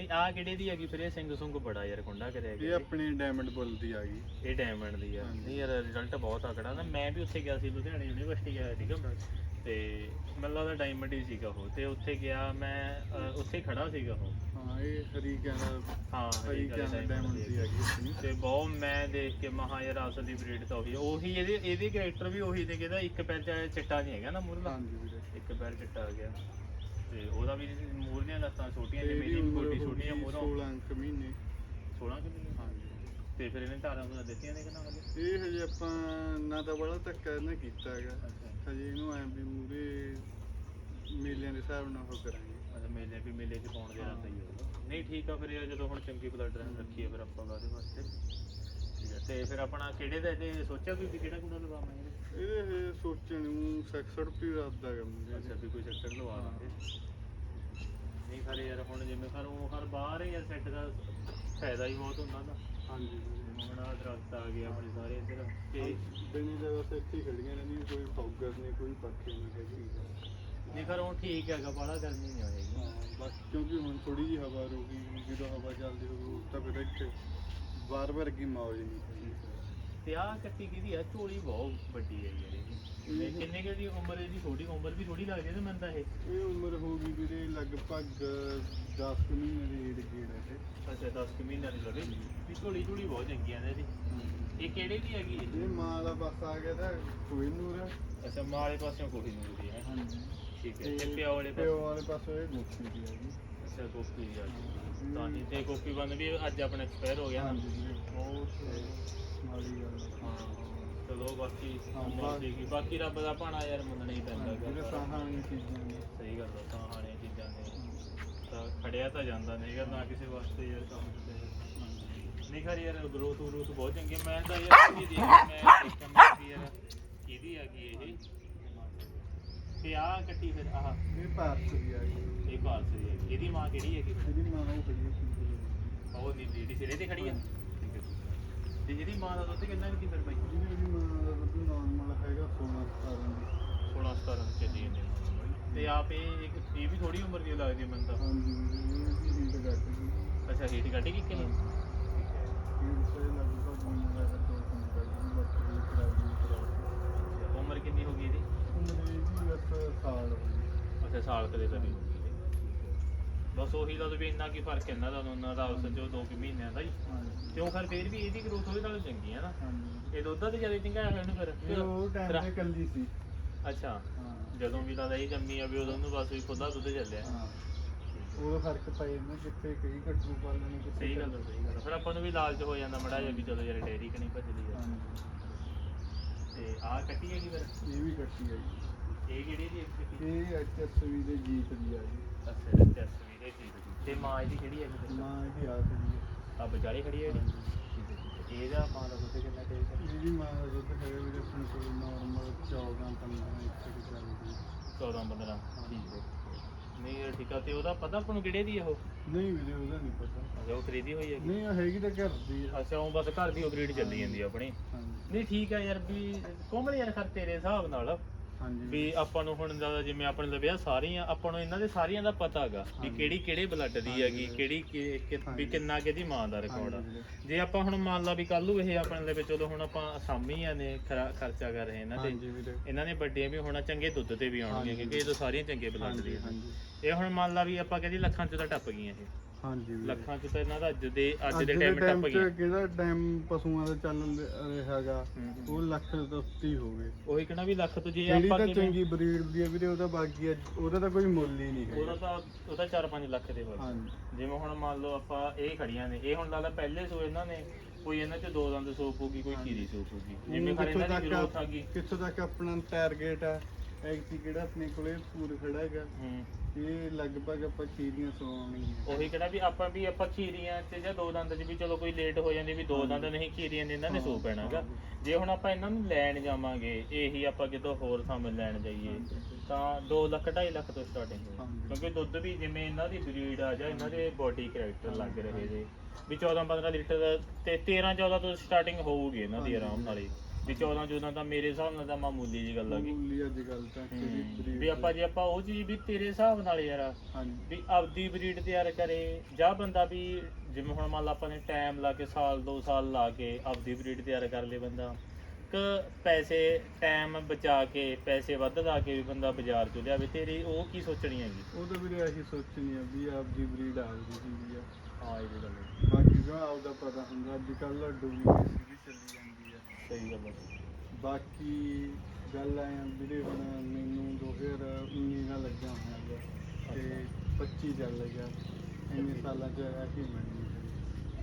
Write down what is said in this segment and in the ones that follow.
ਨਹੀਂ ਆ ਕਿਹੜੇ ਦੀ ਹੈਗੀ ਫਿਰ ਇਹ ਸਿੰਘ ਸੁੰਗ ਬੜਾ ਯਾਰ ਕੁੰਡਾ ਕਰਿਆ ਇਹ ਗਿਆ ਆਪਣੇ ਡਾਇਮੰਡ ਬੁੱਲ ਦੀ ਆ ਗਈ। ਇਹ ਡਾਇਮੰਡ ਦੀ ਆ। ਹਾਂਜੀ। ਨਹੀਂ ਯਾਰ ਰਿਜ਼ਲਟ ਬਹੁਤ ਆਕੜਾ ਨਾ ਮੈਂ ਵੀ ਉੱਥੇ ਗਿਆ ਸੀ ਲੁਧਿਆਣੇ ਯੂਨੀਵਰਸਿਟੀ ਗਿਆ ਸੀਗਾ। ਤੇ ਮੈਨੂੰ ਲੱਗਦਾ ਡਾਇਮੰਡ ਹੀ ਸੀਗਾ ਉਹ। ਤੇ ਉੱਥੇ ਗਿਆ ਮੈਂ ਅ, ਉੱਥੇ ਖੜਾ ਸੀਗਾ ਉਹ। ਹਾਂ ਇਹ ਹਰੀਕਿਆਂ ਦਾ ਹਾਂ ਦਾ Diamond ਡਾਇਮੰਡ ਦੀ ਆ ਗਈ ਆਪਣੀ। ਤੇ ਬਹੁਤ ਮੈਂ ਦੇਖ ਕੇ ਮਹਾ ਯਾਰ ਅਸਲ ਦੀ ਬਰੀਡ ਤਾਂ ਉਹੀ ਉਹੀ ਇਹਦੇ ਇਹਦੇ ਕੈਰੈਕਟਰ ਵੀ ਉਹੀ ਨੇ ਕਿਹਦਾ ਇੱਕ ਪੈਰ ਚ ਚਿੱਟਾ ਨਹੀਂ ਹੈਗਾ ਨਾ ਮੂਰਲਾ ਹਾਂਜੀ ਵੀਰੇ। ਇੱਕ ਪੈਰ ਚਿੱਟਾ ਆ ਗਿਆ। ਤੇ ਉਹਦਾ ਵੀ ਮੂਰਲੀਆਂ ਲੱਤਾਂ ਛੋਟੀਆਂ ਤੇ ਇਹਦੀ ਮੇਰੀ ਵੀ ਗੋਡੀ ਹੋ ਛੋਟੀਆਂ ਗਈ ਮੂਹਰੋਂ। 16 ਅੰਕ ਮਹੀਨੇ। 16 ਕਿ ਮਹੀਨੇ? ਹਾਂਜੀ। ਤੇ ਫਿਰ ਇਹਨੇ ਧਾਰਾਂ ਉਹਨਾਂ ਦਿੱਤੀਆਂ ਨੇ ਕਿ ਨਾ ਹਲੇ ਇਹ ਹਜੇ ਆਪਾਂ ਨਾ ਤਾਂ ਬੜਾ ਧੱਕਾ ਨਾ ਕੀਤਾ ਹੈਗਾ। ਹਜੇ ਇਹਨੂੰ ਐ ਵੀ ਮੂਰੇ ਮੇਲਿਆਂ ਦੇ ਹਿਸਾਬ ਨਾਲ ਉਹ ਕਰਾਂਗੇ। ਅੱਛਾ ਮੇਲੇ ਵੀ ਮੇਲੇ ਚ ਪਾਉਣ ਦੇ ਰਸਤਾ ਹੀ ਹੋਊਗਾ। ਨਹੀਂ ਠੀਕ ਆ ਫਿਰ ਇਹ ਜਦੋਂ ਹੁਣ ਚੰਗੀ ਬਲੱਡ ਲਾਈਨ ਰੱਖੀ ਹੈ ਫਿਰ ਆਪਾਂ ਉਹਦੇ ਵਾਸਤੇ ਠੀਕ ਹੈ ਤੇ ਫਿਰ ਆਪਣਾ ਕਿਹੜੇ ਦਾ ਇਹ ਸੋਚਿਆ ਕੋਈ ਵੀ ਕਿਹੜਾ ਕੁੜਾ ਲਵਾਵਾਂ ਇਹਦੇ? ਇਹਦੇ ਹਜੇ ਸੋਚਣ ਨੂੰ 66 ਰੁਪਏ ਰੱਖਦਾ ਹੈਗਾ ਮੁੰਡੇ ਅੱਛਾ ਵੀ ਕੋਈ ਸੈਕਟਰ ਲਵਾ ਲਾਂਗੇ ਨਹੀਂ ਖਰੇ ਯਾਰ ਹੁਣ ਜਿਵੇਂ ਖਰ ਉਹ ਹਰ ਬਾਹਰ ਯਾਰ ਸੈੱਟ ਦਾ ਫਾਇਦਾ ਹੀ ਬਹੁਤ ਹੁੰਦਾ ਨਾ। ਹਾਂਜੀ। ਹੁਣ ਆਹ ਦਰਖਤ ਆ ਗਏ ਆਪਣੇ ਸਾਰੇ ਇੱਧਰ। ਤੇ ਬਿਨੀ ਜਗ੍ਹਾ ਤੇ ਇੱਥੇ ਹੀ ਖੜੀਆਂ ਰਹਿੰਦੀਆਂ ਕੋਈ ਫੌਗਰ ਨਹੀਂ ਕੋਈ ਪੱਖੇ ਨਹੀਂ ਹੈਗੀ ਨਹੀਂ। ਖਰ ਉਹ ਠੀਕ ਹੈਗਾ ਬਾਹਲਾ ਗਰਮੀ ਨਹੀਂ ਹੋਏਗੀ ਹਾਂ ਬਸ ਕਿਉਂਕਿ ਹੁਣ ਥੋੜੀ ਜਿਹੀ ਹਵਾ ਰੁਕੀ ਹੁਣ ਜਦੋਂ ਹਵਾ ਚੱਲਦੀ ਹੋਊ ਤਾਂ ਫਿਰ ਇੱਥੇ ਬਾਰ ਬਾਰ ਕੀ ਮੌਜ ਨਹੀਂ। ਹੈਗੀ। ਤੇ ਆਹ ਕੱਟੀ ਕਿਹਦੀ ਆ? ਝੋਲੀ ਬਹੁਤ ਵੱਡੀ ਹੈ ਯਾਰ ਇਹਦੀ ਤੇ ਕਿੰਨੇ ਕੁ ਦੀ ਉਮਰ ਇਹਦੀ ਛੋਟੀ ਉਮਰ ਵੀ ਥੋੜੀ ਲੱਗਦੀ ਹੈ ਤੇ ਮੈਨੂੰ ਤਾਂ ਇਹ। ਇਹ ਉਮਰ ਹੋ ਗਈ ਵੀਰੇ ਲਗਭਗ 10 ਕੁ ਮਹੀਨੇ ਦੇ ਏਡ ਗੇੜ ਹੈ ਅੱਛਾ 10 ਕੁ ਮਹੀਨਿਆਂ ਦੀ ਲੱਗੇ ਵੀ ਝੋਲੀ ਝੋਲੀ ਬਹੁਤ ਚੰਗੀਆਂ ਨੇ ਇਹਦੀ। ਇਹ ਕਿਹੜੇ ਦੀ ਹੈਗੀ ਇਹ? ਇਹ ਮਾਂ ਦਾ ਬਸ ਆ ਗਿਆ ਤਾਂ ਕੋਈ ਨੂਰ ਅੱਛਾ ਮਾਂ ਵਾਲੇ ਪਾਸਿਓਂ ਕੋਈ ਨਹੀਂ ਹੁੰਦੀ ਹੈ ਹਾਂਜੀ। ਠੀਕ ਹੈ ਤੇ ਪਿਓ ਵਾਲੇ ਪਿਓ ਪਾਸੇ ਵਾਲੇ ਪਾਸੋਂ ਇਹ ਮੁੱਕੀ ਦੀ ਆ ਗਈ ਅੱਛਾ ਗੋਪੀ ਦੀ ਆ ਗਈ। ਤਾਂ ਹੀ ਤੇ ਗੋਪੀ ਬੰਦ ਵੀ ਅੱਜ ਆਪਣਾ ਐਕਸਪਾਇਰ ਹੋ ਗਿਆ ਨਾ? ਹਾਂਜੀ ਵੀਰੇ ਬਹੁਤ ਮਾੜੀ ਗੱਲ ਹੈ। ਹਾਂ। ਬਾਕੀ ਹਾਂ, ਉਮਰ ਬਾ- ਸੀਗੀ ਬਾਕੀ ਰੱਬ ਦਾ ਭਾਣਾ ਯਾਰ ਮੰਨਣਾ ਹੀ ਪੈਂਦਾ ਜਿਹੜੇ ਗਾ। ਸਾਹਾਂ ਵਾਲੀਆਂ ਚੀਜ਼ਾਂ ਨੇ। ਸਹੀ ਗੱਲ ਆ ਤਾਂ ਹਾਣੇ ਚੀਜ਼ਾਂ ਨੇ। ਤਾਂ ਖੜਿਆ ਤਾਂ ਜਾਂਦਾ ਨਹੀਂਗਾ ਨਾ ਕਿਸੇ ਵਾਸਤੇ ਯਾਰ ਕੰਮ ਤੇ ਨਹੀਂ ਖਰੀ ਯਾਰ ਗਰੋਥ ਗਰੋਥ ਬਹੁਤ ਚੰਗੀ ਹੈ। ਮੈਂ ਤਾਂ ਯਾਰ ਇਹ ਦੇਖ ਮੈਂ ਦੇਖਿਆ ਮੈਂ ਵੀ ਯਾਰ ਇਹਦੀ ਆ ਗਈ ਇਹ ਤੇ ਆ ਕੱਟੀ ਫਿਰ ਆਹ। ਇਹ ਪਾਰਸ ਦੀ ਆ ਗਈ। ਇਹ ਪਾਲਸ ਦੀ ਹੈਗੀ ਇਹਦੀ ਮਾਂ ਕਿਹੜੀ ਹੈਗੀ? ਇਹਦੀ ਮਾਂ ਉਹ ਖੜੀ ਹੈ ਉਹ ਦੀ ਜਿਹੜੀ ਸਿਰੇ ਤੇ ਖੜੀ ਆ। ਤੇ ਜਿਹਦੀ ਮਾਂ ਦਾ ਦੁੱਧ ਕਿੰਨਾ ਕੁ ਸੀ ਫਿਰ ਬਾਈ? ਜਿਹਦੀ ਮਾਂ ਦਾ ਦੁੱਧ ਨਾਰਮਲ ਹੈਗਾ 16 17 ਦੀ। 16 17 ਦੇ ਚੱਲੀ ਜਾਂਦੇ। ਤੇ ਆਪ ਇਹ ਇੱਕ ਇਹ ਵੀ ਥੋੜੀ ਉਮਰ ਦੀ ਲੱਗਦੀ ਹੈ ਮੈਨੂੰ ਤਾਂ। ਹਾਂਜੀ ਇਹ ਵੀ ਹੀਟ ਘੱਟ ਗਈ। ਅੱਛਾ ਹੀਟ ਕੱਢ ਗਈ ਕਿ ਇਹ ਇਹ ਸੇ ਲਗਭਗ ਮਹੀਨਾ ਦਾ ਦੋ ਕੰਮ ਕਰਦੀ ਬਾਕੀ ਖਰਾਬ ਨਹੀਂ ਖਰਾਬ ਉਮਰ ਕਿੰਨੀ ਹੋ ਗਈ ਇਹਦੀ? ਉਮਰ ਇਹਦੀ ਬਸ ਸਾਲ ਹੋ ਗਈ। ਅੱਛਾ ਸਾਲ ਕਦੇ ਕਦੀ ਬਸ ਉਹੀ ਲਾ ਲਓ ਵੀ ਇੰਨਾ ਕੀ ਫ਼ਰਕ ਹੈ ਇਹਨਾਂ ਦਾ ਉਹਨਾਂ ਦਾ ਉਸ ਜੋ ਦੋ ਕੁ ਮਹੀਨਿਆਂ ਦਾ ਹੀ। ਉਹ ਫਿਰ ਫੇਰ ਵੀ ਇਹਦੀ ਗਰੋਥ ਉਹਦੇ ਨਾਲ ਚੰਗੀ ਹੈ ਨਾ। ਇਹ ਦੁੱਧ ਤੇ ਜ਼ਿਆਦਾ ਚੰਗਾ ਹੈ ਇਹਨੂੰ ਫਿਰ। ਉਹ ਟਾਈਮ ਤੇ ਕੱਲੀ ਸੀ। ਅੱਛਾ। ਜਦੋਂ ਵੀ ਲੱਗਦਾ ਇਹ ਜੰਮੀ ਆ ਵੀ ਉਦੋਂ ਨੂੰ ਬਸ ਵੀ ਖੁੱਲਾ ਦੁੱਧ ਚੱਲਿਆ। ਉਹ ਫ਼ਰਕ ਪਈ ਨਾ ਕਿੱਥੇ ਕਈ ਘੱਟੂ ਪਾਲਣੇ ਕਿੱਥੇ ਸਹੀ ਗੱਲ ਹੈ ਸਹੀ ਗੱਲ। ਫਿਰ ਆਪਾਂ ਨੂੰ ਵੀ ਲਾਲਚ ਹੋ ਜਾਂਦਾ ਮੜਾ ਜਿਹਾ ਵੀ ਚਲੋ ਯਾਰ ਡੇਰੀ ਕਣੀ ਆ। ਹਾਂਜੀ। ਤੇ ਆਹ ਕੱਟੀ ਹੈਗੀ ਫਿਰ? ਇਹ ਵੀ ਕੱਟੀ ਹੈ ਜੀ। ਇਹ ਕਿਹੜੀ ਦੀ ਇਹ ਐਚਐਸਵੀ ਦੇ ਜੀਤ ਦੀ ਆ ਜੀ। ਅੱਛਾ ਦੀ ਤੇ ਮਾਂ ਇਹਦੀ ਕਿਹੜੀ ਫਿਰ ਮਾਂ ਇਹਦੀ ਆ ਖੜੀ ਹੈ ਆ ਵਿਚਾਰੀ ਖੜੀ ਹੈ ਜਿਹੜੀ ਇਹਦਾ ਮਾਂ ਦਾ ਦੁੱਧ ਕਿੰਨਾ ਚਾਹੀਦਾ ਇਹਦੀ ਮਾਂ ਦਾ ਦੁੱਧ ਹੈ ਵੀਰੇ ਆਪਣੇ ਕੋਲ ਨਾਰਮਲ 14 15 ਇੱਥੇ ਕੁ ਚੱਲਦੀ 14 15 ਠੀਕ ਹੈ ਨਹੀਂ ਇਹ ਠੀਕ ਆ। ਤੇ ਉਹਦਾ ਪਤਾ ਆਪਾਂ ਨੂੰ ਕਿਹੜੇ ਦੀ ਆ ਉਹ? ਨਹੀਂ ਵੀਰੇ ਉਹਦਾ ਨਹੀਂ ਪਤਾ। ਅੱਛਾ ਉਹ ਖਰੀਦੀ ਹੋਈ ਹੈਗੀ? ਨਹੀਂ ਇਹ ਹੈਗੀ ਤਾਂ ਘਰ ਦੀ ਆ। ਅੱਛਾ ਉਹ ਬਸ ਘਰ ਦੀ ਬਰੀਡ ਚੱਲੀ ਜਾਂਦੀ ਆ ਆਪਣੀ। ਹਾਂਜੀ। ਨਹੀਂ ਠੀਕ ਆ ਯਾਰ ਵੀ ਕੋਮਲ ਯਾਰ ਖਰ ਤੇਰੇ ਹਿਸਾਬ ਨਾਲ। ਵੀ ਆਪਾਂ ਨੂੰ ਹੁਣ ਜ਼ਿਆਦਾ ਜਿਵੇਂ ਆਪਣੇ ਲੱਭਿਆ ਸਾਰੀਆਂ ਆਪਾਂ ਨੂੰ ਇਹਨਾਂ ਦੇ ਸਾਰੀਆਂ ਦਾ ਪਤਾ ਹੈਗਾ ਵੀ। ਕਿਹੜੀ ਕਿਹੜੇ ਬਲੱਡ ਦੀ ਹੈਗੀ। ਕਿਹੜੀ ਕਿ- ਕਿ- ਵੀ। ਕਿੰਨਾ ਕਿਹਦੀ ਮਾਂ ਦਾ ਰਿਕਾਰਡ ਆ। ਜੇ ਆਪਾਂ ਹੁਣ ਮੰਨ ਲਾ ਵੀ ਕੱਲ ਨੂੰ ਇਹ ਆਪਣੇ ਲਈ ਚਲੋ ਹੁਣ ਆਪਾਂ ਅਸਾਮੀਆਂ ਨੇ ਖਰਾ- ਖਰਚਾ ਕਰ ਰਹੇ ਇਹਨਾਂ ਤੇ ਹਾਂਜੀ ਵੀਰੇ ਇਹਨਾਂ ਨੇ ਵੱਡੀਆਂ ਵੀ ਹੋਣਾ ਚੰਗੇ ਦੁੱਧ ਤੇ ਵੀ ਆਉਣਗੇ। ਕਿਉਂਕਿ ਇਹ ਤਾਂ ਸਾਰੀਆਂ ਚੰਗੇ ਬਲੱਡ ਦੀਆਂ ਹਾਂਜੀ ਇਹ ਹੁਣ ਮੰਨ ਲਾ ਵੀ ਆਪਾਂ ਕਹਿੰਦੇ ਲੱਖਾਂ ਚ ਤਾਂ ਟੱਪ ਗਈਆਂ ਇਹ ਹਾਂਜੀ ਵੀਰੇ। ਲੱਖਾਂ ਚ ਤਾਂ ਇਹਨਾਂ ਦਾ ਅੱਜ ਦੇ ਅੱਜ ਅੱਜ ਦੇ ਟਾਈਮ ਟੱਪ 'ਚ ਗਈਆਂ ਕਿਹੜਾ ਟਾਈਮ ਪਸ਼ੂਆਂ ਦਾ ਚੱਲ ਰਿਹਾਗਾ ਹੂੰ, ਹੂੰ। ਉਹ ਲੱਖ ਤੋਂ ਉੱਤੇ ਹੋ ਗਏ ਉਹੀ ਕਹਿਣਾ ਵੀ ਲੱਖ ਤੋਂ ਜੇ ਜਿਹੜੀ ਆਪਾਂ ਤਾਂ ਕਿਵੇਂ- ਚੰਗੀ ਬਰੀਡ ਦੀ ਹੈ ਵੀਰੇ ਉਹਦਾ ਬਾਕੀ ਆ, ਉਹਦਾ ਤਾਂ ਕੋਈ ਮੁੱਲ ਹੀ ਨਹੀਂ ਉਹਦਾ ਹੈ ਤਾਂ ਉਹਦਾ 4-5 ਲੱਖ ਦੇ ਹੋਵੇ ਹਾਂਜੀ। ਜਿਵੇਂ ਹੁਣ ਮੰਨ ਲਓ ਆਪਾਂ ਇਹ ਖੜੀਆਂ ਨੇ ਇਹ ਹੁਣ ਲੱਗਦਾ ਪਹਿਲੇ ਸੋ ਇਹਨਾਂ ਨੇ ਕੋਈ ਇਹਨਾਂ ਚ ਦੋ ਦੰਦ ਸੋਪ ਹੋਊਗੀ ਕੋਈ ਖੀਰੀ ਸੋਪ ਹੋਊਗੀ ਜਿਵੇਂ ਖੜ ਕਿੱਥੋਂ ਇਹਨਾਂ ਦੀ ਗਰੋਥ ਤੱਕ ਆ ਗਈ। ਕਿੱਥੋਂ ਤੱਕ ਆਪਣਾ ਟਾਰਗੇਟ ਆ? ਐਕਟੀ ਕਿਹੜਾ ਆਪਣੇ ਕੋਲੇ ਪੂਰ ਖੜਾ ਹੈਗਾ? ਹੂੰ। ਇਹ ਲਗਭਗ ਆਪਾਂ ਖੀਰੀਆਂ ਸਵਾਉਣੀਆਂ ਉਹੀ ਕਿਹੜਾ ਵੀ ਆਪਾਂ ਵੀ ਆਪਾਂ ਖੀਰੀਆਂ ਚ ਜਾਂ ਦੋ ਦੰਦ ਚ ਵੀ ਚਲੋ ਕੋਈ ਲੇਟ ਹੋ ਜਾਂਦੀ ਵੀ ਦੋ ਦੰਦ ਨਹੀਂ ਖੀਰੀਆਂ ਨੇ ਇਹਨਾਂ ਨੇ ਸੋ ਪੈਣਾਗਾ ਜੇ ਹੁਣ ਆਪਾਂ ਇਹਨਾਂ ਨੂੰ ਲੈਣ ਜਾਵਾਂਗੇ ਇਹੀ ਆਪਾਂ ਕਿਤੋਂ ਹੋਰ ਥਾਂ ਲੈਣ ਜਾਈਏ ਤਾਂ 2 ਲੱਖ 2.5 ਲੱਖ ਤੋਂ ਸਟਾਰਟਿੰਗ ਹਾਂਜੀ। ਕਿਉਂਕਿ ਦੁੱਧ ਵੀ ਜਿਵੇਂ ਇਹਨਾਂ ਦੀ ਬਰੀਡ ਆ ਜਾਂ ਇਹਨਾਂ ਦੇ ਬੋਡੀ ਕੈਰੈਕਟਰ ਲੱਗ ਰਹੇ ਨੇ ਵੀ 14 15 ਲੀਟਰ ਦਾ ਤੇ 13 14 ਤੋਂ ਸਟਾਰਟਿੰਗ ਹੋਊਗੀ ਇਹਨਾਂ ਦੀ ਆਰਾਮ ਨਾਲ ਹੀ। ਵੀ 14 14 ਤਾਂ ਮੇਰੇ ਹਿਸਾਬ ਨਾਲ ਤਾਂ ਮਾਮੂਲੀ ਜੀ ਗੱਲ ਆ ਗਈ। ਮਾਮੂਲੀ ਅੱਜ ਕੱਲ ਤਾਂ ਕਿਹੜੀ ਹੂੰ। breed ਵੀ ਆਪਾਂ ਜੇ ਆਪਾਂ ਉਹ ਚੀਜ਼ ਵੀ ਤੇਰੇ ਹਿਸਾਬ ਨਾਲ ਯਾਰ ਹਾਂਜੀ। ਵੀ ਆਪਦੀ ਬਰੀਡ ਤਿਆਰ ਕਰੇ ਜਾਂ ਬੰਦਾ ਵੀ ਜਿਵੇਂ ਹੁਣ ਮੰਨ ਲਾ ਆਪਾਂ ਨੇ ਟਾਈਮ ਲਾ ਕੇ ਸਾਲ 2 ਸਾਲ ਲਾ ਕੇ ਆਪਦੀ ਬਰੀਡ ਤਿਆਰ ਕਰ ਲੇ ਬੰਦਾ। ਕ ਪੈਸੇ ਟਾਈਮ ਬਚਾ ਕੇ ਪੈਸੇ ਵੱਧ ਲਾ ਕੇ ਵੀ ਬੰਦਾ ਬਾਜ਼ਾਰ ਚ ਲਿਆਵੇ ਤੇਰੀ ਉਹ ਕੀ ਸੋਚਣੀ ਹੈਗੀ? ਉਹ ਤਾਂ ਵੀਰੇ ਇਹੀ ਸੋਚਣੀ ਆ ਵੀ ਆਪਦੀ ਬਰੀਡ ਆਪਦੀ ਚੀਜ਼ ਆ। ਹਾਂ ਇਹ ਵੀ ਗੱਲ ਹੈ। ਬਾਕੀ ਦਾ ਆਪਦਾ ਪਤਾ ਹੁੰਦਾ ਅੱਜ ਕੱਲ ਡੁਪਲੀਕੇਸੀ ਵੀ ਚੱਲੀ ਜਾਂਦੀ ਆ। ਸਹੀ ਗੱਲ ਹੈ ਬਾਕੀ ਗੱਲ ਆ ਵੀਰੇ ਹੁਣ ਮੈਨੂੰ 2019 ਦਾ ਲੱਗਿਆ ਹੋਇਆ ਗਾ ਤੇ 25 ਚੱਲ ਗਿਆ ਇੰਨੇ ਸਾਲਾਂ ਚ ਕੀ ਮਿਲਣੀ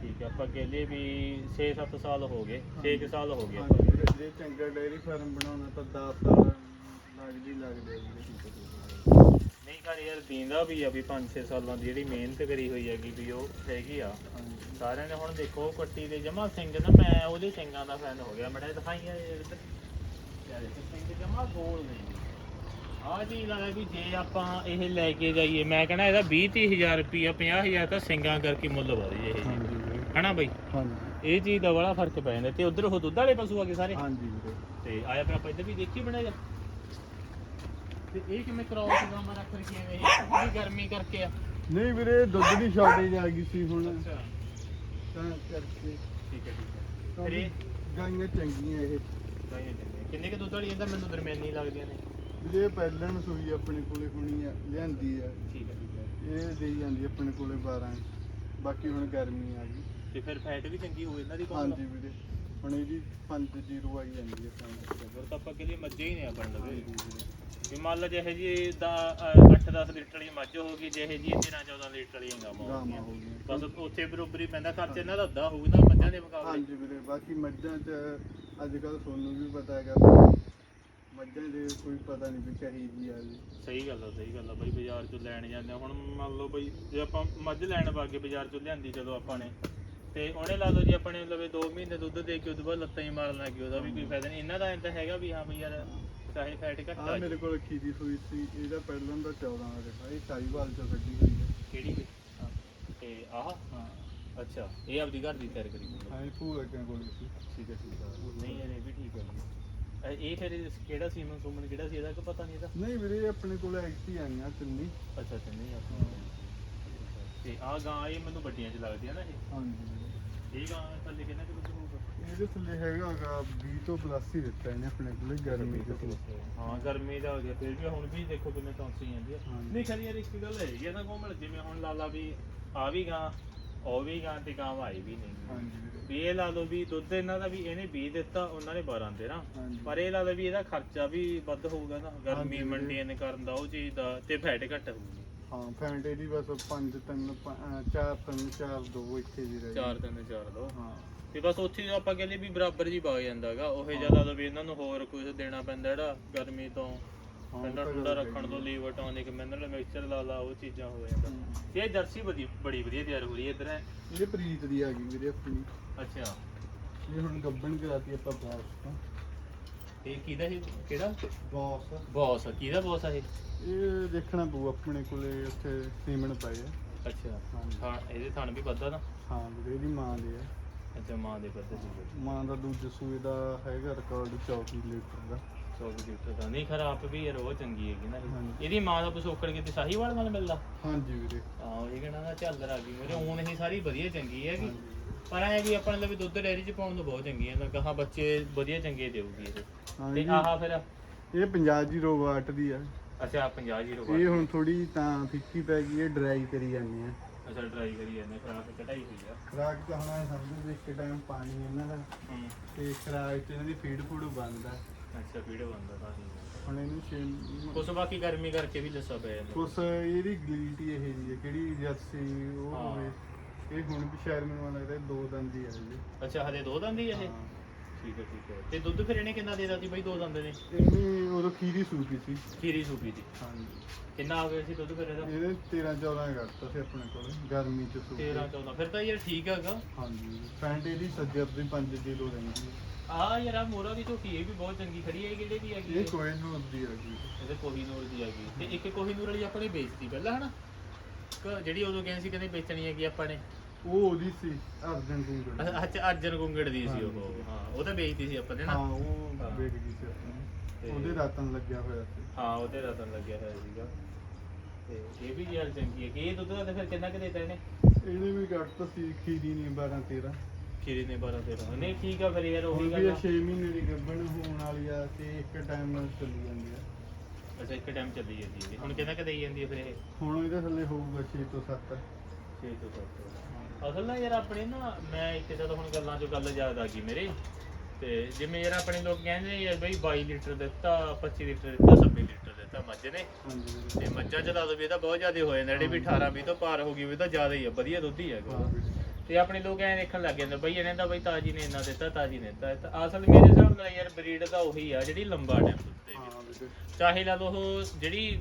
ਠੀਕ ਹੈ ਆਪਾਂ ਕਹਿੰਦੇ ਵੀ 6-7 ਸਾਲ ਹੋ ਗਏ 6 ਸਾਲ ਹੋ ਗਏ ਜੇ ਚੰਗਾ ਡੇਅਰੀ ਫਾਰਮ ਬਣਾਉਣਾ ਤਾਂ 10 ਸਾਲ ਲੱਗਦੀ ਲੱਗਦੇ ਆ ਵੀਰੇ ਨਹੀਂ ਕਰ ਯਾਰ ਦੀਂਦਾ ਵੀ ਆ ਵੀ 5-6 ਸਾਲਾਂ ਦੀ ਜਿਹੜੀ ਮਿਹਨਤ ਕਰੀ ਹੋਈ ਹੈਗੀ ਵੀ ਉਹ ਹੈਗੀ ਆ। ਸਾਰਿਆਂ ਨੇ ਹੁਣ ਦੇਖੋ ਕੱਟੀ ਦੇ ਜਮਾ ਸਿੰਘ ਨਾ ਮੈਂ ਉਹਦੇ ਸਿੰਘਾਂ ਦਾ ਫੈਨ ਹੋ ਗਿਆ। ਮੜਾ ਦਿਖਾਈਆਂ ਯਾਰ ਇੱਧਰ। ਯਾਰ ਇਹ ਸਿੰਘ ਜਮਾ ਗੋਲ ਨੇ ਆ ਜੀ ਲੱਗਦਾ ਵੀ ਜੇ ਆਪਾਂ ਇਹ ਲੈ ਕੇ ਜਾਈਏ ਮੈਂ ਕਹਿੰਦਾ ਇਹਦਾ 20 30000 ਰੁਪਿਆ 50000 ਤਾਂ ਸਿੰਘਾਂ ਕਰਕੇ ਮੁੱਲ ਵਧ ਜੇ। ਇਹ ਹਾਂਜੀ ਵੀਰੇ। ਹਨਾ ਬਈ? ਹਾਂਜੀ। ਇਹ ਚੀਜ਼ ਦਾ ਬੜਾ ਫ਼ਰਕ ਪੈ ਜਾਂਦਾ। ਤੇ ਉਧਰ ਉਹ ਦੁੱਧ ਵਾਲੇ ਪਸ਼ੂ ਆ ਗਏ ਸਾਰੇ? ਹਾਂਜੀ ਤੇ ਆਇਆ ਫਿਰ ਆਪਾਂ ਇੱਧਰ ਵੀ ਦੇਖੀ ਬਣਾਇਆ ਤੇ ਇਹ ਕਿਵੇਂ ਕਰਾਉ ਗਾਮਾ ਰੱਖ ਰਖੀ ਐਵੇਂ? ਇਹ ਵੀ ਗਰਮੀ ਕਰਕੇ ਆ। ਨਹੀਂ ਵੀਰੇ ਦੁੱਧ ਦੀ ਸ਼ਾਰਟੇਜ ਆ ਗਈ ਸੀ ਹੁਣ। ਅੱਛਾ। ਤਾਂ ਕਰਕੇ। ਠੀਕ ਹੈ ਠੀਕ ਹੈ। ਫਿਰ ਇਹ? ਗਾਈਆਂ ਚੰਗੀਆਂ ਇਹ। ਗਾਈਆਂ ਚੰਗੀਆਂ। ਕਿੰਨੇ ਕੁ ਦੁੱਧ ਵਾਲੀ ਇਹਦਾ ਮੈਨੂੰ ਦਰਮਿਆਨੀ ਲੱਗਦੀਆਂ ਨੇ। ਵੀਰੇ ਇਹ ਪਹਿਲਾਂ ਨੂੰ ਸੂਈ ਆਪਣੇ ਕੋਲੇ ਹੁਣੀ ਆ ਲਿਆਂਦੀ ਆ। ਠੀਕ ਹੈ ਠੀਕ ਹੈ। ਇਹ ਦੇਈ ਜਾਂਦੀ ਆਪਣੇ ਕੋਲੇ 12 ਬਾਕੀ ਹੁਣ ਗਰਮੀ ਆ ਗਈ। ਤੇ ਫਿਰ ਫੈਟ ਵੀ ਚੰਗੀ ਹੋਵੇ ਇਹਨਾਂ ਦੀ ਕੋਲ ਹਾਂਜੀ ਵੀਰੇ। ਹੁਣ ਇਹਦੀ 5 ਜ਼ੀਰੋ ਆਈ ਜਾਂਦੀ ਹੈ ਤਾਂ ਫਿਰ ਤਾਂ ਆਪਾਂ ਕਹਿੰਦੇ ਮੱਝੇ ਹੀ ਨੇ ਆਪਣ ਲਵੇ ਵੀ ਮੰਨ ਲਓ ਜਿਹੇ ਜੀ ਦਾ 8-10 ਲੀਟਰ ਵਾਲੀ ਮੱਝ ਹੋ ਗਈ ਜਿਹੇ ਜੀ 13-14 ਲੀਟਰ ਵਾਲੀਆਂ ਗਾਵਾਂ ਹੋ ਗਾਵਾਂ ਗਈਆਂ ਹੋ ਗਈਆਂ। ਬਸ ਉੱਥੇ ਬਰੋਬਰੀ ਪੈਂਦਾ ਖਰਚ ਇਹਨਾਂ ਦਾ ਅੱਧਾ ਹੋਊਗਾ ਨਾ ਮੱਝਾਂ ਦੇ ਮੁਕਾਬਲੇ। ਹਾਂਜੀ ਵੀਰੇ ਬਾਕੀ ਮੱਝਾਂ 'ਚ ਅੱਜ ਕੱਲ ਤੁਹਾਨੂੰ ਵੀ ਪਤਾ ਹੈਗਾ ਮੱਝਾਂ ਦੇ ਕੋਈ ਪਤਾ ਨਹੀਂ ਵੀ ਜੀ ਆ ਜੀ। ਸਹੀ ਗੱਲ ਆ ਸਹੀ ਗੱਲ ਆ ਬਈ ਬਾਜ਼ਾਰ ਚੋਂ ਲੈਣ ਜਾਂਦੇ ਆ। ਹੁਣ ਮੰਨ ਲਓ ਬਈ ਜੇ ਆਪਾਂ ਮੱਝ ਲੈਣ ਵਾਗੇ ਬਾਜ਼ਾਰ ਚੋਂ ਲਿਆਂਦੀ ਜਦੋਂ ਆਪਾਂ ਨੇ ਤੇ ਉਹਨੇ ਲਾ ਲਓ ਜੀ ਆਪਣੇ ਲਵੇ 2 ਮਹੀਨੇ ਦੁੱਧ ਦੇ ਕੇ ਉਦੋਂ ਬਾਅਦ ਲੱਤਾਂ ਹੀ ਮਾਰਨ ਲੱਗ ਗਏ ਉਹਦਾ ਵੀ ਕੋਈ ਫਾਇਦਾ ਨਹੀਂ। ਇਹਨਾਂ ਦਾ ਇੰਦਾ ਹੈਗਾ ਵੀ ਹਾਂ ਬਈ ਯਾਰ ਚਾਹੇ ਫੈਟ ਘੱਟ ਆ ਆ ਮੇਰੇ ਕੋਲ ਖੀਰੀ ਹੋਈ ਸੀ ਇਹਦਾ ਪਹਿਲਾਂ ਦਾ 14 ਆ ਰਿਹਾ। ਇਹ ਸਾਈਵਾਲ ਚੋਂ ਕੱਢੀ ਹੋਈ ਹੈ। ਕਿਹੜੀ ਬਈ ਹਾਂ। ਤੇ ਆਹ? ਹਾਂ। ਅੱਛਾ ਇਹ ਆਪਦੀ ਘਰ ਦੀ ਤਿਆਰ ਕਰੀ ਹੋਈ ਆ। ਹਾਂ ਇਹ ਭੂਆ ਕਿਆਂ ਕੋਲ ਸੀ। ਠੀਕ ਹੈ ਠੀਕ ਹੈ। ਨਹੀਂ ਇਹ ਵੀ ਠੀਕ ਹੈ। ਇਹ- ਫਿਰ ਇਸ- ਕਿਹੜਾ ਸੀਮਨ ਸੁਮਨ ਕਿਹੜਾ ਸੀ ਇਹਦਾ ਕਿ ਪਤਾ ਨਹੀਂ ਇਹਦਾ? ਨਹੀਂ ਵੀਰੇ ਇਹ ਆਪਣੇ ਕੋਲ ਐਕਟੀ ਆਈਆਂ ਤਿੰਨੀ। ਅੱਛਾ ਨਹੀਂ ਆਪਣਾ ਤੇ ਆ ਗਾਂ ਇਹ ਮੈਨੂੰ ਵੱਡੀਆਂ ਚ ਲੱਗਦੀਆਂ ਨਾ ਇਹ। ਹਾਂਜੀ। ਵੀਰੇ। ਇਹ ਗਾਂ ਥੱਲੇ ਕਿੰਨਾ ਕੁ ਦੁੱਧ ਹੋਊਗਾ? ਇਹਦੇ ਥੱਲੇ ਹੈਗਾ ਗਾ 20 ਤੋਂ ਪਲੱਸ ਹੀ ਦਿੱਤਾ ਇਹਨੇ ਆਪਣੇ ਕੋਲੇ ਗਰਮੀ ਦੇ ਹਾਂ ਗਰਮੀ ਦਾ ਹੋ ਗਿਆ ਫਿਰ ਵੀ ਹੁਣ ਵੀ ਦੇਖੋ ਕਿੰਨੇ ਟੌਂਸੀ ਜਾਂਦੀ ਆ। ਹਾਂਜੀ। ਨਹੀਂ ਖਰੀ ਯਾਰ ਇੱਕ ਗੱਲ ਹੈਗੀ ਆ ਨਾ ਕੋਮਲ ਜਿਵੇਂ ਹੁਣ ਲਾ ਲਾ ਵੀ ਆ ਵੀ ਗਾਂ ਉਹ ਵੀ ਗਾਂ ਤੇ ਗਾਂ ਆਈ ਵੀ ਨਹੀਂ। ਹਾਂਜੀ। ਵੀਰੇ ਵੀ ਇਹ ਲਾ ਲਓ ਵੀ ਦੁੱਧ ਇਹਨਾਂ ਦਾ ਵੀ ਇਹਨੇ 20 ਦਿੱਤਾ ਉਹਨਾਂ ਨੇ 12 ਦੇਣਾ। ਹਾਂਜੀ। ਪਰ ਇਹ ਲਾ ਲਓ ਵੀ ਇਹਦਾ ਖਰਚਾ ਵੀ ਵੱਧ ਹੋਊਗਾ ਨਾ ਗਰਮੀ ਹਾਂਜੀ। ਵੀਰੇ। ਮੰਡੀਆਂ ਨੇ ਕਰਨ ਦਾ ਉਹ ਚੀਜ਼ ਦਾ ਤੇ ਫੈਟ ਘੱਟ ਹੋਊਗੀ। ਹਾਂ ਫੈਂਟ ਇਹਦੀ ਬਸ 5 3 4 3 4 2 ਇੱਥੇ ਦੀ ਰਹੀ 4 3 4 ਦੋ। ਹਾਂ। ਤੇ ਬਸ ਉੱਥੇ ਆਪਾਂ ਕਹਿੰਦੇ ਵੀ ਬਰਾਬਰ ਜੀ ਵਗ ਜਾਂਦਾਗਾ ਉਹ ਜ਼ਿਆਦਾ ਲਓ ਵੀ ਇਹਨਾਂ ਨੂੰ ਹੋਰ ਕੁਝ ਦੇਣਾ ਪੈਂਦਾ ਜਿਹੜਾ ਗਰਮੀ ਤੋਂ ਹਾਂ, ਠੰਡਾ ਠੰਡਾ ਰੱਖਣ ਤੋਂ ਲੀਵਰ ਟੌਨਿਕ ਮਿਨਰਲ ਮਿਕਸਚਰ ਲਾ ਲਾ ਉਹ ਚੀਜ਼ਾਂ ਹੋ ਜਾਂਦਾ ਇਹ ਜਰਸੀ ਬੜੀ ਬੜੀ ਵਧੀਆ ਤਿਆਰ ਹੋ ਰਹੀ ਹੈ ਇਧਰ ਇਹ ਪ੍ਰੀਤ ਦੀ ਆ ਗਈ ਵੀਰੇ ਆਪਣੀ ਅੱਛਾ। ਇਹ ਹੁਣ ਗੱਬਣ ਕਰਾਤੀ ਆਪਾਂ ਬੌਸ ਤੋਂ। ਇਹ ਕਿਹਦਾ ਇਹ ਕਿਹੜਾ? ਬੌਸ। ਬੌਸ ਕਿਹਦਾ ਬੌਸ ਆ ਇਹ? ਇਹ ਦੇਖਣਾ ਪਊ ਆਪਣੇ ਕੋਲੇ ਉੱਥੇ ਸੀਮਨ ਪਏ ਆ। ਅੱਛਾ। ਥਾਂ ਇਹਦੇ ਥਣ ਵੀ ਵੱਧਾ ਨਾ। ਹਾਂ ਵੀਰੇ ਇਹਦੀ ਮਾਂ ਦੇ ਆ। ਅੱਛਾ ਮਾਂ ਦੇ ਪੱਤੇ ਸੀ ਮਾਂ ਦਾ ਦੂਜੇ ਸੂਏ ਦਾ ਹੈਗਾ ਰਿਕਾਰਡ 24 ਲੀਟਰ ਦਾ। 24 ਲੀਟਰ ਦਾ। ਨਹੀਂ ਖਰਾਬ ਵੀ ਯਾਰ ਉਹ ਚੰਗੀ ਹੈਗੀ ਨਾ ਇਹ। ਹਾਂਜੀ। ਇਹਦੀ ਮਾਂ ਦਾ ਪਿਛੋਕੜ ਕਿਤੇ ਸਾਹੀਵਾਲ ਨਾਲ ਮਿਲਦਾ? ਹਾਂਜੀ ਵੀਰੇ। ਹਾਂ ਇਹ ਕਹਿਣਾ ਦਾ ਝੱਲਰ ਆ ਗਈ ਮੇਰੇ ਹੁਣ ਇਹ ਸਾਰੀ ਵਧੀਆ ਚੰਗੀ ਹੈਗੀ। ਪਰ ਐ ਵੀ ਆਪਣੇ ਲਈ ਵੀ ਦੁੱਧ ਡੈਰੀ ਚ ਪਾਉਣ ਨੂੰ ਬਹੁਤ ਚੰਗੀ ਹੈ ਨਾ ਕਹਾ ਬੱਚੇ ਵਧੀਆ ਚੰਗੇ ਦੇਊਗੀ ਇਹ। ਤੇ। ਆਹ ਫਿਰ? ਇਹ 50 ਜ਼ੀਰੋ ਵਾਟ ਦੀ ਆ। ਅੱਛਾ 50 ਜੀਰੋ ਇਹ ਹੁਣ ਥੋੜੀ ਤਾਂ ਫਿੱਕੀ ਪੈ ਗਈ ਇਹ ਡਰਾਈ ਕਰੀ ਜਾਂਦੀ ਆ। ਅੱਛਾ ਟਰਾਈ ਕਰੀ ਜਾਂਦੇ ਖਰਾਬ ਕਢਾਈ ਹੋਈ ਆ। ਖਰਾਕ ਤਾਂ ਹੁਣ ਐਂ ਸਮਝੋ ਵੀ ਇੱਕ ਟਾਈਮ ਪਾਣੀ ਇਹਨਾਂ ਦਾ ਹੂੰ। ਤੇ ਖਰਾਕ ਤੇ ਇਹਨਾਂ ਦੀ ਫੀਡ ਫੂਡ ਬੰਦ ਆ ਅੱਛਾ ਵੀਡੀਓ ਬੰਦਾ ਤਾਂ ਹੀ ਹੁਣ ਇਹਨੂੰ ਛੇ ਕੁਛ ਬਾਕੀ ਗਰਮੀ ਕਰਕੇ ਵੀ ਦੱਸਾ ਪਿਆ ਜਾਂਦਾ ਕੁਛ ਇਹਦੀ ਗਲੀਟੀ ਇਹ ਜੀ ਹੈ ਕਿਹੜੀ ਜਰਸੀ ਉਹ ਹਾਂ। ਹੋਵੇ। ਇਹ ਹੁਣ ਵੀ ਸ਼ਾਇਦ ਮੈਨੂੰ ਲੱਗਦਾ ਇਹ ਦੋ ਦੰਦ ਹੀ ਆ ਜੀ ਅੱਛਾ ਦੋ ਦੰਦ ਹੀ ਇਹ? ਠੀਕ ਹੈ ਠੀਕ ਹੈ। ਤੇ ਦੁੱਧ ਫਿਰ ਇਹਨੇ ਕਿੰਨਾ ਦੇ ਦਿੱਤੀ ਬਈ? ਦੋ ਦੰਦ ਨੇ। ਇਹਨੇ ਉਦੋਂ ਖੀਰੀ ਸੂਪੀ ਸੀ। ਖੀਰੀ ਸੂਪੀ ਦੀ ਹਾਂਜੀ। ਕਿੰਨਾ ਆ ਗਿਆ ਸੀ ਦੁੱਧ ਫਿਰ ਇਹਦਾ? ਇਹਦੇ 13 14 ਕਰਤਾ ਸੀ ਆਪਣੇ ਕੋਲ ਗਰਮੀ ਚ ਸੂਪੀ 13 14 ਫਿਰ ਤਾਂ ਯਾਰ ਠੀਕ ਹੈਗਾ। ਹਾਂਜੀ। ਪੈਂਟ ਇਹਦੀ ਸੱਜਰ ਦੀ 5 ਕਿਲੋ ਰਹਿੰਦੀ ਆ ਯਾਰ ਆ ਮੋਰਾ ਦੀ ਝੋਟੀ ਇਹ ਵੀ ਬਹੁਤ ਚੰਗੀ ਖੜੀ ਹੈ ਕਿਹੜੇ ਦੀ ਹੈਗੀ ਇਹ? ਕੋਈ ਨੂਰ ਦੀ ਗਈ ਇਹਦੇ ਕੋਹੀਨੂਰ ਦੀ ਹੈਗੀ ਤੇ ਇੱਕ ਕੋਹੀਨੂਰ ਵਾਲੀ ਆਪਾਂ ਨੇ ਵੇਚਤੀ ਪਹਿਲਾਂ ਹਨਾ? ਕ- ਜਿਹੜੀ ਉਦੋਂ ਕਹਿੰਦੇ ਸੀ ਕਹਿੰਦੇ ਵੇਚਣੀ ਹੈਗੀ ਆਪਾਂ ਨੇ। ਉਹ ਉਹਦੀ ਸੀ ਅਰਜਨ ਗੁੰਗੜ। ਅੱਛਾ ਅੱਛਾ, ਅਰਜਨ ਗੁੰਗੜ ਦੀ ਸੀ ਉਹ ਹਾਂ ਉਹ ਤਾਂ ਵੇਚਦੀ ਸੀ ਆਪਾਂ ਨੇ ਹਾਂ ਨਾ ਉਹ ਹਾਂ। ਵੇਚ ਗਈ ਸੀ ਆਪਣੇ ਤੇ- ਉਹਦੇ ਰਾਤਨ ਲੱਗਿਆ ਹੋਇਆ ਸੀ। ਹਾਂ ਉਹਦੇ ਰਤਨ ਲੱਗਿਆ ਹੋਇਆ ਸੀਗਾ। ਤੇ ਇਹ ਵੀ ਯਾਰ ਚੰਗੀ ਹੈ ਕਿ ਇਹ ਦੁੱਧ ਦਾ ਤਾਂ ਫਿਰ ਕਿੰਨਾ ਕੁ ਦੇਤਾ ਇਹਨੇ? ਇਹਨੇ ਵੀ ਕੱਟ ਸੀ ਖੀਰੀ ਨੇ 12 13 ਖੀਰੀ ਨੇ 12 13 ਨਹੀਂ ਠੀਕ ਆ ਫਿਰ ਯਾਰ ਹੁਣ ਉਹੀ ਵੀ ਗੱਲ ਆ। 6 ਮਹੀਨੇ ਦੀ ਗੱਭਣ ਹੋਣ ਵਾਲੀ ਆ ਤੇ ਇੱਕ ਟਾਈਮ ਨਾਲ ਚੱਲੀ ਜਾਂਦੀ ਆ। ਅੱਛਾ ਇੱਕ ਟਾਈਮ ਚੱਲੀ ਜਾਂਦੀ ਹੈ। ਹੁਣ ਕਿੰਨਾ ਕੁ ਦੇਈ ਜਾਂਦੀ ਹੈ ਫਿਰ ਇਹ? ਹੁਣ ਇਹਦੇ ਥੱਲੇ ਹੋਊਗਾ 6 ਤੋਂ 7 ਛੇ ਤੋਂ ਸੱਤ। ਅਸਲ ਨਾ ਯਾਰ ਆਪਣੇ ਨਾ ਮੈਂ ਇੱਕ ਜਦੋਂ ਹੁਣ ਗੱਲਾਂ ਚੋਂ ਗੱਲ ਯਾਦ ਆ ਗਈ ਮੇਰੇ ਤੇ ਜਿਵੇਂ ਯਾਰ ਆਪਣੇ ਲੋਕ ਕਹਿੰਦੇ ਨੇ ਯਾਰ ਬਈ 22 ਲੀਟਰ ਦਿੱਤਾ 25 ਲੀਟਰ ਦਿੱਤਾ 26 ਲੀਟਰ ਦਿੱਤਾ ਮੱਝ ਨੇ। ਤੇ ਮੱਝਾਂ ਚ ਲਾ ਦੋ ਵੀ ਇਹ ਤਾਂ ਬਹੁਤ ਜ਼ਿਆਦਾ ਹੋ ਜਾਂਦਾ ਜਿਹੜੀ ਵੀ 18 20 ਤੋਂ ਪਾਰ ਹੋ ਗਈ ਵੀ ਤਾਂ ਜ਼ਿਆਦਾ ਹੀ ਆ ਵਧੀਆ ਦੁੱਧ ਹੀ ਹੈਗਾ। ਤੇ ਆਪਣੇ ਲੋਕ ਐਂ ਦੇਖਣ ਲੱਗ ਜਾਂਦੇ ਬਈ ਇਹਨੇ ਤਾਂ ਬਈ ਤਾਜੀ ਨੇ ਇੰਨਾ ਦਿੱਤਾ ਤਾਜੀ ਨੇ ਦਿੱਤਾ ਤਾਂ ਅਸਲ ਮੇਰੇ ਹਿਸਾਬ ਨਾਲ ਯਾਰ ਬਰੀਡ ਤਾਂ ਉਹੀ ਆ ਜਿਹੜੀ ਲੰਬਾ ਟਾਈਮ ਦੁੱਧ। ਚਾਹੇ ਲਾ ਉਹ ਜਿਹੜੀ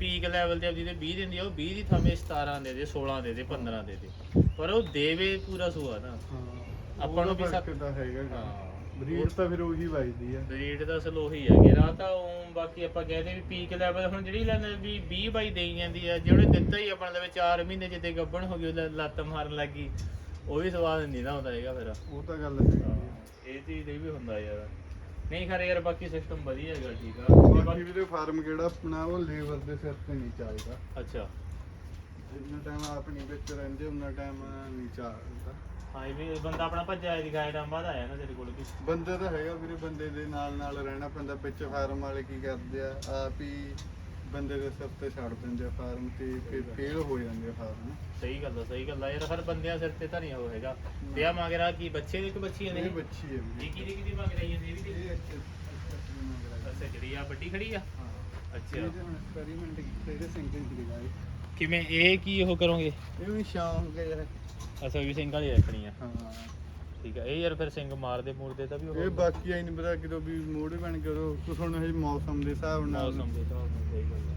ਪੀਕ ਲੈਵਲ ਤੇ ਆਪਦੀ ਤੇ 20 ਦਿੰਦੀ ਆ ਉਹ 20 ਦੀ ਥਾਵੇਂ 17 ਦੇ ਦੇ 16 ਦੇ ਦੇ 15 ਦੇ ਦੇ ਪਰ ਉਹ ਦੇਵੇ ਪੂਰਾ ਸੁਆ ਨਾ। ਹਾਂ ਆਪਾਂ ਨੂੰ ਵੀ ਸਭ- ਤਾਂ ਹੈਗਾ ਗਾ। ਹਾਂ। ਬਰੀਡ ਤਾਂ ਫਿਰ ਉਹੀ ਵੱਜਦੀ ਆ। ਬਰੀਡ ਦਾ ਅਸਲ ਉਹੀ ਹੈ ਕਿ ਰਾਤ ਤਾਂ ਉਹ ਬਾਕੀ ਆਪਾਂ ਕਹਿੰਦੇ ਵੀ ਪੀਕ ਲੈਵਲ ਹੁਣ ਜਿਹੜੀ ਲੈਂਦੇ ਵੀ 20 ਬਾਈ ਦੇਈ ਜਾਂਦੀ ਆ ਜਿਹੜੇ ਦਿੱਤਾ ਹੀ ਆਪਣਾ ਦੇ ਵਿੱਚ 4 ਮਹੀਨੇ ਜਿੱਤੇ ਗੱਬਣ ਹੋ ਗਈ ਲੱਤ ਮਾਰਨ ਲੱਗੀ ਉਹ ਵੀ ਸਵਾਦ ਨਹੀਂ ਨਾ ਹੁੰਦਾ ਹੈਗਾ ਫਿਰ। ਉਹ ਤਾਂ ਗੱਲ ਹੈਗੀ ਆ। ਇਹ ਚੀਜ਼ ਇਹ ਵੀ ਹੁੰਦਾ ਯਾਰ। ਨਹੀਂ ਖਰੇ ਯਾਰ ਬਾਕੀ ਸਿਸਟਮ ਵਧੀਆ ਹੈਗਾ ਠੀਕ ਆ। ਤੇ ਬਾਕੀ ਵੀਰੇ ਫਾਰਮ ਕਿਹੜਾ ਆਪਣਾ ਉਹ ਲੇਬਰ ਦੇ ਸਿਰ ਤੇ ਨਹੀਂ ਚੱਲਦਾ ਅੱਛਾ। ਜਿੰਨਾ ਟਾਈਮ ਆਪਣੀ ਵਿੱਚ ਰਹਿੰਦੇ ਉਹਨਾਂ ਟਾਈਮ ਨਹੀਂ ਚੱਲਦਾ ਹਾਂ ਇਹ ਵੀ ਬੰਦਾ ਆਪਣਾ ਭੱਜਿਆ ਦੀ ਗਾਈਡ ਬਾਅਦ ਆਇਆ ਨਾ ਤੇਰੇ ਕੋਲ ਵੀ। ਬੰਦੇ ਤਾਂ ਹੈਗਾ ਵੀਰੇ ਬੰਦੇ ਦੇ ਨਾਲ ਨਾਲ ਰਹਿਣਾ ਪੈਂਦਾ ਵਿੱਚ ਫਾਰਮ ਵਾਲੇ ਕੀ ਕਰਦੇ ਆ ਆਪ ਹੀ ਬੰਦੇ ਦੇ ਸਿਰ ਤੇ ਛੱਡ ਦਿੰਦੇ ਆ ਫਾਰਮ ਤੇ ਫਿਰ ਫੇਲ ਹੋ ਜਾਂਦੇ ਆ ਫਾਰਮ। ਸਹੀ ਗੱਲ ਆ ਸਹੀ ਗੱਲ ਆ ਯਾਰ ਹਰ ਬੰਦਿਆਂ ਸਿਰ ਤੇ ਤਾਂ ਨਹੀਂ ਉਹ ਹੈਗਾ। ਤੇ ਆ ਮੰਗ ਰਿਹਾ ਕੀ ਬੱਚੇ ਦੀ ਕਿ ਬੱਚੀਆਂ ਨੇ? ਇਹ ਬੱਚੀ ਹੈ ਵੀਰੇ। ਇਹ ਕਿਹਦੀ ਕਿਹਦੀ ਮੰਗ ਰਹੀ ਹੈ ਇਹ ਵੀ ਇਹ ਅੱਛਾ ਅੱਛਾ ਮੰਗ ਰਿਹਾ। ਅੱਛਾ ਜਿਹੜੀ ਆ ਵੱਡੀ ਖੜੀ ਆ? ਹਾਂ। ਅੱਛਾ। ਇਹਦੇ ਹੁਣ ਐਕਸਪੈਰੀਮੈਂਟ ਕੀਤੇ ਇਹਦੇ ਸਿੰਗਲ ਦੀ ਗਾਈ ਕਿਵੇਂ ਇਹ ਕੀ ਉਹ ਕਰੋਗੇ? ਇਹ ਵੀ ਸ਼ੌਂਕ ਹੈ ਯਾਰ। ਅੱਛਾ ਵੀ ਸਿੰਘ ਵਾਲੀ ਰੱਖਣੀ ਆ। ਹਾਂ। ਠੀਕ ਆ ਇਹ ਯਾਰ ਫਿਰ ਸਿੰਘ ਮਾਰਦੇ ਮੂਰਦੇ ਤਾਂ ਵੀ ਉਹ ਇਹ ਬਾਕੀ ਆਈ ਨਹੀਂ ਪਤਾ ਕਿਦੋਂ ਵੀ ਮੂਡ ਬਣ ਕੇ ਉਦੋਂ ਕੁਛ ਹੁਣ ਇਹ ਮੌਸਮ ਦੇ ਹਿਸਾਬ ਨਾਲ। ਮੌਸਮ ਦੇ ਹਿਸਾਬ ਨਾਲ ਸਹੀ ਗੱਲ ਆ।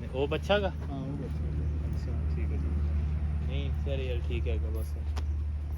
ਨਹੀਂ, ਉਹ ਬੱਚਾ ਗਾ? ਹਾਂ ਉਹ ਬੱਚਾ। ਅੱਛਾ ਠੀਕ ਹੈ ਜੀ। ਨਹੀਂ ਫਿਰ ਯਾਰ ਠੀਕ ਹੈਗਾ ਬਸ।